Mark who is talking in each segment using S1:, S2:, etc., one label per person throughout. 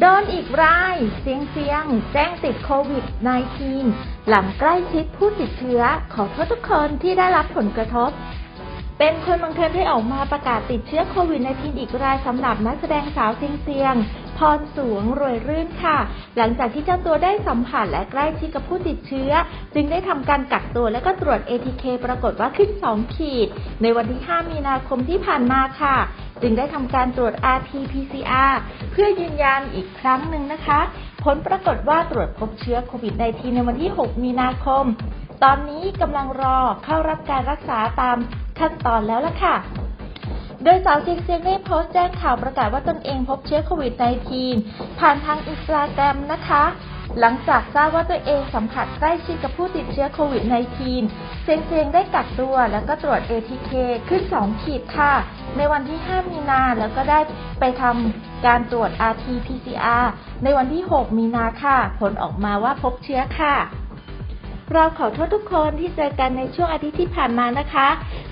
S1: โดนอีกรายเสียงเสียง แจ้งติดโควิด -19 หลังใกล้ชิดผู้ติดเชื้อ ขอโทษทุกคนที่ได้รับผลกระทบ เป็นคนบางคนที่ออกมาประกาศติดเชื้อโควิด -19 อีกรายสำหรับนักแสดงสาวเสียงเสียงพรสวงรวยรื่นค่ะ หลังจากที่เจ้าตัวได้สัมผัสและใกล้ชิดกับผู้ติดเชื้อ จึงได้ทำการกักตัวและก็ตรวจ ATK ปรากฏว่าขึ้น 2 ขีด ในวันที่ 5 มีนาคมที่ผ่านมาค่ะ จึงได้ทำการตรวจ RT-PCR เพื่อยืนยันอีกครั้งหนึ่งนะคะ ผลปรากฏว่าตรวจพบเชื้อโควิด -19 ในวันที่ 6 มีนาคม ตอนนี้กำลังรอเข้ารับการรักษาตามขั้นตอนแล้วล่ะค่ะโดยสาวเซียงเซียงได้โพสต์แจ้งข่าวประกาศว่าตนเองพบเชื้อโควิด -19 ผ่านทางอินสตาแกรมนะคะ หลังจากทราบว่าตัวเองสัมผัสใกล้ชิดกับผู้ติดเชื้อโควิด -19 เซงเซียงได้กักตัวแล้วก็ตรวจ ATK ขึ้น 2 ขีดค่ะ ในวันที่ 5 มีนาแล้วก็ได้ไปทำการตรวจ RT-PCR ในวันที่ 6 มีนาค่ะ ผลออกมาว่าพบเชื้อค่ะ เราขอโทษทุกคนที่เจอกันในช่วงอาทิตย์ที่ผ่านมานะคะ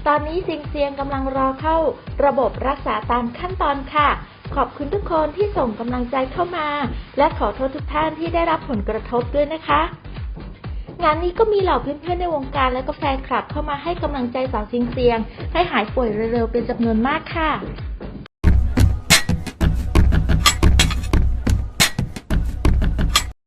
S1: ตอนนี้เซียงเซียงกำลังรอเข้าระบบรักษาตามขั้นตอนค่ะ ขอบคุณทุกคนที่ส่งกำลังใจเข้ามา และขอโทษทุกท่านที่ได้รับผลกระทบด้วยนะคะ งานนี้ก็มีเหล่าเพื่อนๆในวงการและก็แฟนคลับเข้ามาให้กำลังใจสาวซิงเซียง ให้หายป่วยเร็วๆเป็นจำนวนมากค่ะ